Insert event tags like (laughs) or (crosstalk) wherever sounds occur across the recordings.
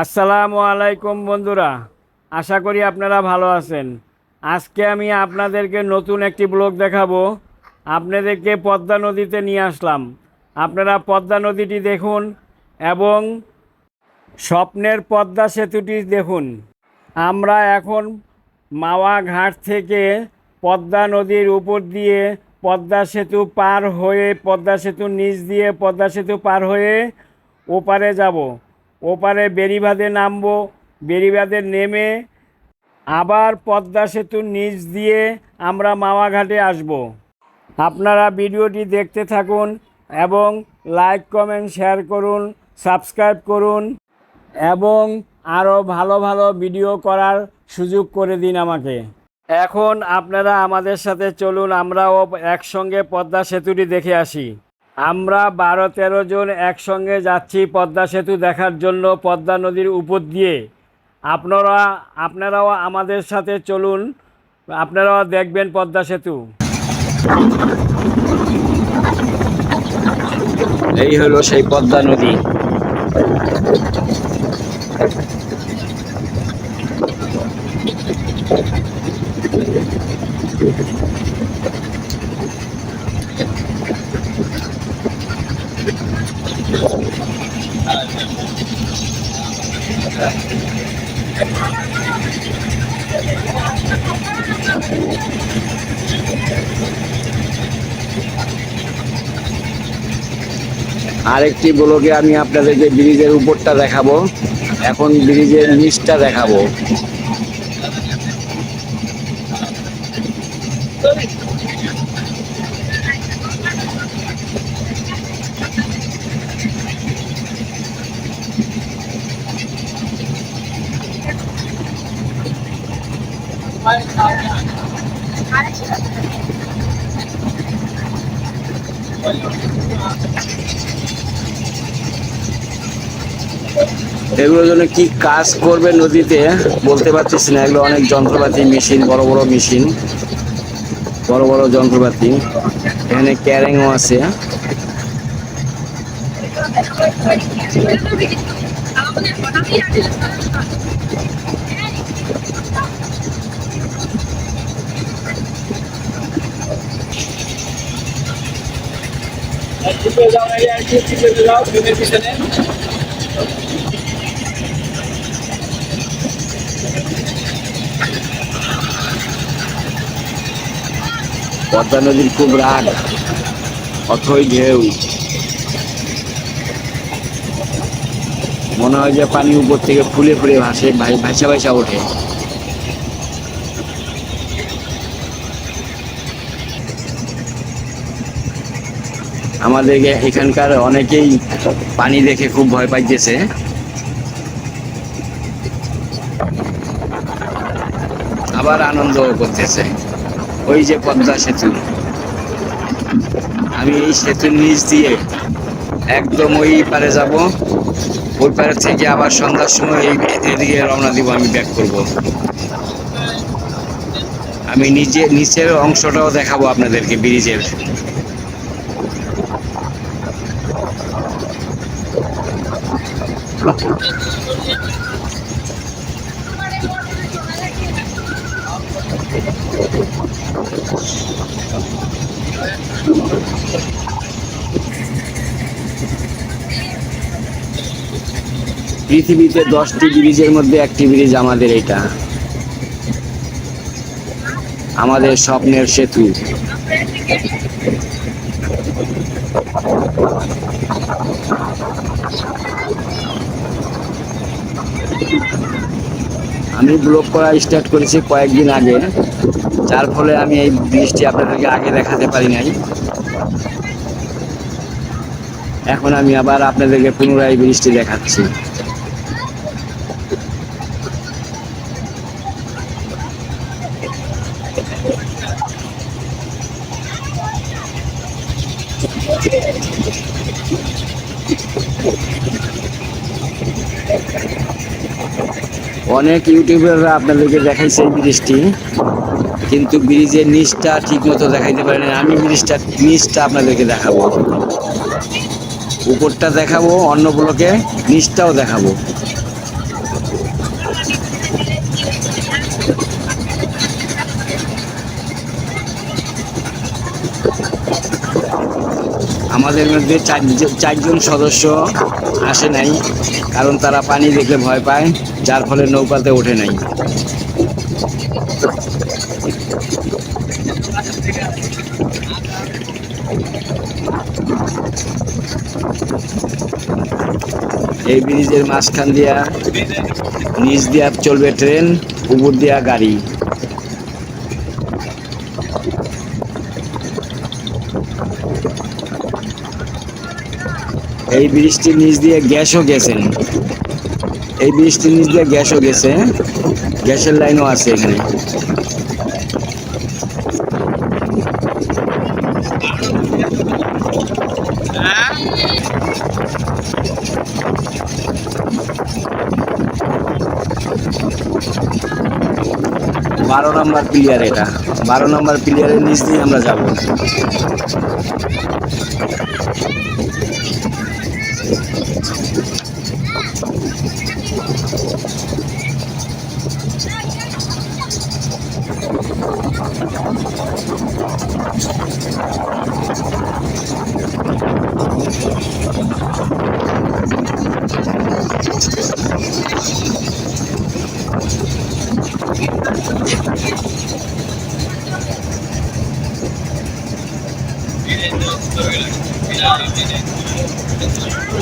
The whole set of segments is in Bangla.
আসসালামু আলাইকুম বন্ধুরা, আশা করি আপনারা ভালো আছেন। আজকে আমি আপনাদেরকে নতুন একটি ব্লগ দেখাবো। আপনাদেরকে পদ্মা নদীতে নিয়ে আসলাম। আপনারা পদ্মা নদীটি দেখুন এবং স্বপ্নের পদ্মা সেতুটি দেখুন। আমরা এখন মাওয়া ঘাট থেকে পদ্মা নদীর উপর দিয়ে পদ্মা সেতু পার হয়ে, পদ্মা সেতুর নিচ দিয়ে পদ্মা সেতু পার হয়ে ওপারে যাব। ওপারে বেরিবাঁধে নামবো বেরিবাঁধে নেমে আবার পদ্মা সেতুর নিচ দিয়ে আমরা মাওয়া ঘাটে আসব। আপনারা ভিডিওটি দেখতে থাকুন এবং লাইক, কমেন্ট, শেয়ার করুন, সাবস্ক্রাইব করুন এবং আরও ভালো ভালো ভিডিও করার সুযোগ করে দিন আমাকে। এখন আপনারা আমাদের সাথে চলুন, আমরাও একসঙ্গে পদ্মা সেতুটি দেখে আসি। আমরা বারো তেরো জন একসঙ্গে যাচ্ছি পদ্মা সেতু দেখার জন্য পদ্মা নদীর উপর দিয়ে। আপনারা, আপনারাও আমাদের সাথে চলুন। আপনারাও দেখবেন পদ্মা সেতু। এই হলো সেই পদ্মা নদী। আরেকটি ব্লগে আমি আপনাদেরকে ব্রিজের উপরটা দেখাবো। এখন ব্রিজের নিচটা দেখাবো। এগুলোর জন্য কি কাজ করবে নদীতে, বলতে পারতেছি না। এগুলো অনেক যন্ত্রপাতি মেশিন, বড় বড় মেশিন, বড় বড় যন্ত্রপাতি। এখানে ক্যারেংও আছে। পদ্মা নদীর খুব রাগ, অথই ঢেউ। মনে হয় যে পানি উপর থেকে ফুলে ফুলে ভাসে, ভাই- ভাসা ভাসা ওঠে। আমাদের এ- এখানকার অনেকেই পানি দেখে খুব ভয় পাইতেছে। আবার আনন্দ করতেছে। ওই যে পদ্মা সেতু। আমি এই সেতুর নিচ দিয়ে একদম ওই পারে যাব। ওই পারে থেকে আবার সন্ধ্যার সময় এই এদিকে রওনা দিব, আমি ব্যাক করব। আমি নিজে, নিচের অংশটাও দেখাবো আপনাদেরকে ব্রিজের। পৃথিবীতে দশটি ব্রিজের মধ্যে একটি ব্রিজ আমাদের এটা আমাদের স্বপ্নের সেতু। আমি ব্লগ করা স্টার্ট করেছি কয়েকদিন আগে। যার ফলে আমি এই ব্রিজটি আপনাদেরকে আগে দেখাতে পারি নাই। এখন আমি আবার আপনাদেরকে পুনরায় ব্রিজটি দেখাচ্ছি। অনেক ইউটিউবাররা আপনাদেরকে দেখাইছে এই ব্রিজটি কিন্তু ব্রিজের নিচটা ঠিকমতো দেখাইতে পারেন আমি ব্রিজটা, নিচটা আপনাদেরকে দেখাবো। উপরটা দেখাবো, অন্য ব্লকে নিচটাও দেখাবো। আমাদের মধ্যে চারজন সদস্য আসে নাই, কারণ তারা পানি দেখলে ভয় পায়, যার ফলে নৌকাতে ওঠে নাই। এই ব্রিজের মাঝখান দিয়া নিচ দিয়া চলবে ট্রেন, উপর দিয়া গাড়ি। এই ব্রিজটির নিচ দিয়ে গ্যাসও গেছেন এই ব্রিজটির নিচ দিয়ে গ্যাসও গেছে। গ্যাসের লাইনও আছে এখানে বারো নম্বর প্লেয়ার এটা। বারো নম্বর প্লেয়ারের নিচ দিয়ে আমরা যাব।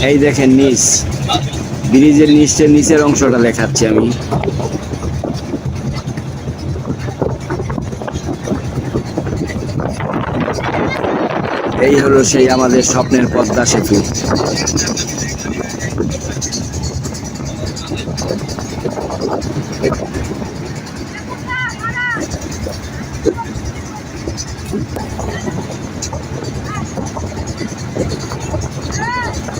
এই দেখেন নিচ। ব্রিজের নিচের নিচের অংশটা দেখাচ্ছি আমি। এই হলো সেই আমাদের স্বপ্নের পদ্মা সেতু।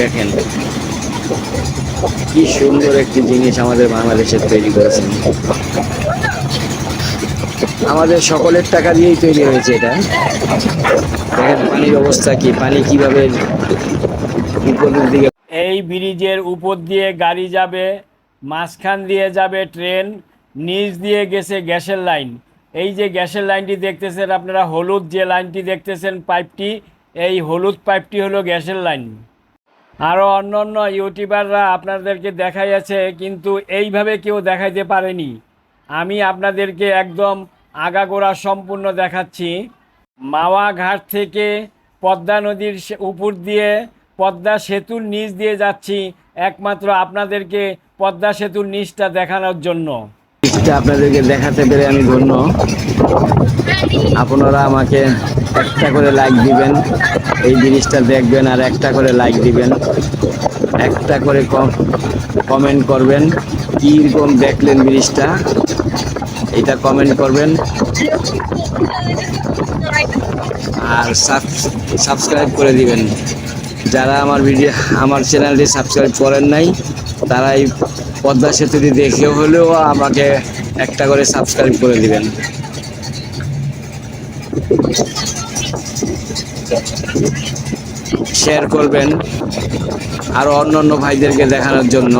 দেখেন। কি সুন্দর একটি জিনিস আমাদের বাংলাদেশের তৈরি করেছেন। আমাদের সকলের টাকা দিয়েই তৈরি হয়েছে এটা। দেখেন পানির অবস্থা কি, পানি কীভাবে এই ব্রিজের উপর দিয়ে গাড়ি যাবে, মাঝখান দিয়ে যাবে ট্রেন, নিচ দিয়ে গেছে গ্যাসের লাইন। এই যে গ্যাসের লাইনটি দেখতেছেন আপনারা, হলুদ যে লাইনটি দেখতেছেন পাইপটি, এই হলুদ পাইপটি হলো গ্যাসের লাইন। আরও অন্য অন্য ইউটিউবাররা আপনাদেরকে দেখাইয়াছে, কিন্তু এইভাবে কেউ দেখাইতে পারেনি। আমি আপনাদেরকে একদম আগাগোড়া সম্পূর্ণ দেখাচ্ছি। মাওয়া ঘাট থেকে পদ্মা নদীর উপর দিয়ে পদ্মা সেতুর নিচ দিয়ে যাচ্ছি, একমাত্র আপনাদেরকে পদ্মা সেতুর নিচটা দেখানোর জন্য। আপনাদেরকে দেখাতে পেরে আমি ধন্য। আপনারা আমাকে একটা করে লাইক দিবেন, এই জিনিসটা দেখবেন আর একটা করে লাইক দিবেন। একটা করে কমেন্ট করবেন, কীরকম দেখলেন জিনিসটা, এটা কমেন্ট করবেন। আর সাবস্ক্রাইব করে দিবেন। যারা আমার ভিডিও আমার চ্যানেলটি সাবস্ক্রাইব করেন নাই তারা এই পদ্মা সেতুটি দেখে হলেও আমাকে একটা করে সাবস্ক্রাইব করে দিবেন। শেয়ার করবেন আরও অন্য অন্য ভাইদেরকে দেখানোর জন্য।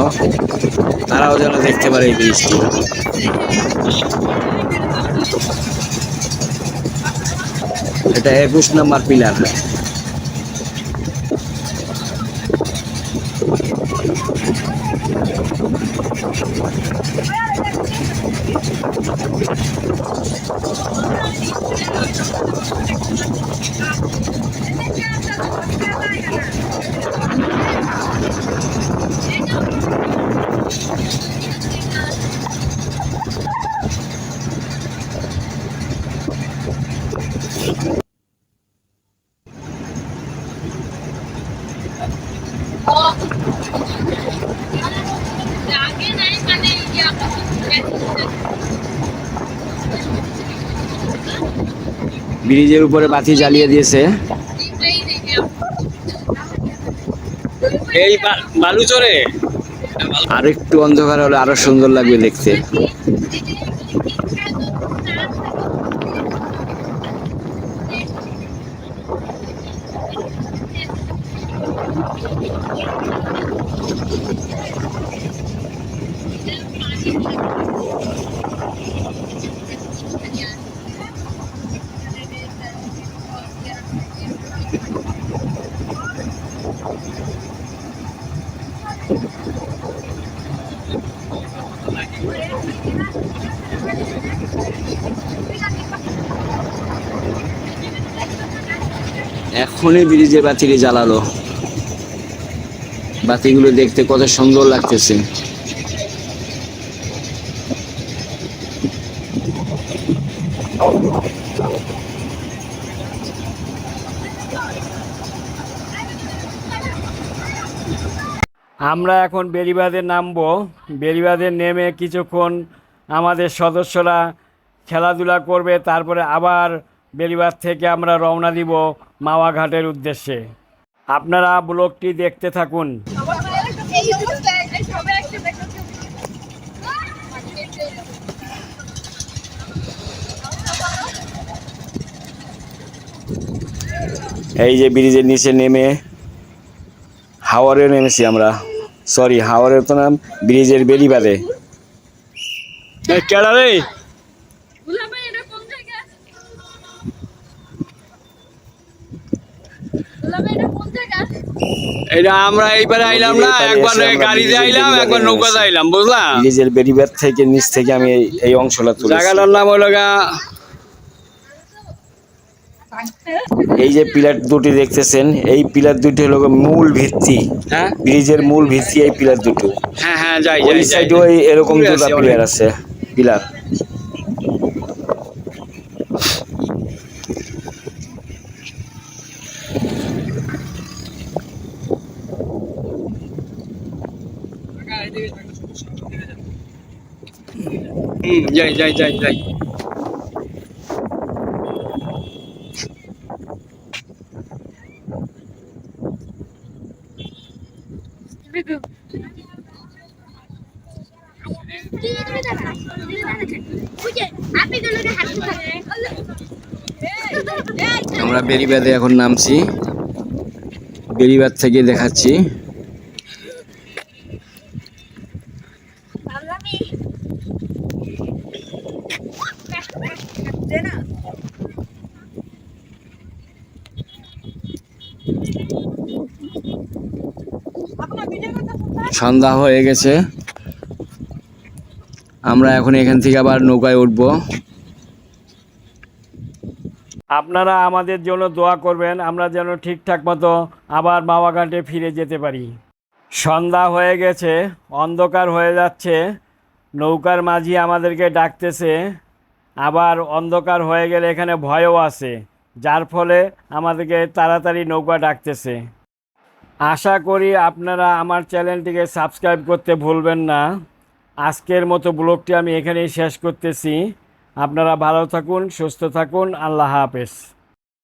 তারাও যেন দেখতে পারে এই জিনিসটি। এটা একুশ নম্বর পিলার। ব্রিজের উপরে বাতি জ্বালিয়ে দিয়েছে। এই বালুচরে আর একটু অন্ধকার হলে আরও সুন্দর লাগবে দেখতে। এখনই ব্রিজের বাতিটি জ্বালালো। বাতিগুলো দেখতে কত সুন্দর লাগতেছে। আমরা এখন বেরিবাঁধে নামবো। বেরিবাঁধে নেমে কিছুক্ষণ আমাদের সদস্যরা খেলাধুলা করবে, তারপরে আবার বেরিবাঁধ থেকে আমরা রওনা দিব। মাওয়া ঘাটের উদ্দেশ্যে। আপনারা ব্লগটি দেখতে থাকুন। এই যে ব্রিজের নিচে নেমে হাওয়ারে নেমেছি আমরা। সরি হাওয়ারের তো নাম ব্রিজের বেরিবারে কেডা রে? এটা কোন জায়গা এটা আমরা এইবারে আইলাম না একবার গাড়িতে আইলাম একবার নৌকাতে আইলাম বুঝলা? ব্রিজের বেরিবাদ থেকে নিচ থেকে আমি এই- এই অংশটা তুলেছি। জায়গাটার নাম হলো গা এই যে পিলার দুটি দেখতেছেন এই পিলার দুটি হলো মূল ভিত্তি। হ্যাঁ? ব্রিজের মূল ভিত্তি এই পিলার দুটো। হ্যাঁ হ্যাঁ যাই যাই যাই। এরকম দুটো পিলার আছে পিলার। যাই যাই যাই যাই। (laughs) আমরা বেরিবাদে এখন নামছি। বেরিবাদ থেকে দেখাচ্ছি। সন্ধ্যা হয়ে গেছে। আমরা এখন এখান থেকে আবার নৌকায় উঠবো। আপনারা আমাদের জন্য দোয়া করবেন আমরা যেন ঠিকঠাক মতো আবার মাওয়াঘাটে ফিরে যেতে পারি। সন্ধ্যা হয়ে গেছে অন্ধকার হয়ে যাচ্ছে নৌকার মাঝি আমাদেরকে ডাকতেছে। আবার অন্ধকার হয়ে গেলে এখানে ভয়ও আছে, যার ফলে আমাদেরকে তাড়াতাড়ি নৌকা ডাকতেছে। আশা করি আপনারা আমার চ্যানেলটিকে সাবস্ক্রাইব করতে ভুলবেন না। আজকের মতো ব্লগটি আমি এখানেই শেষ করতেছি। আপনারা ভালো থাকুন, সুস্থ থাকুন, আল্লাহ হাফেজ।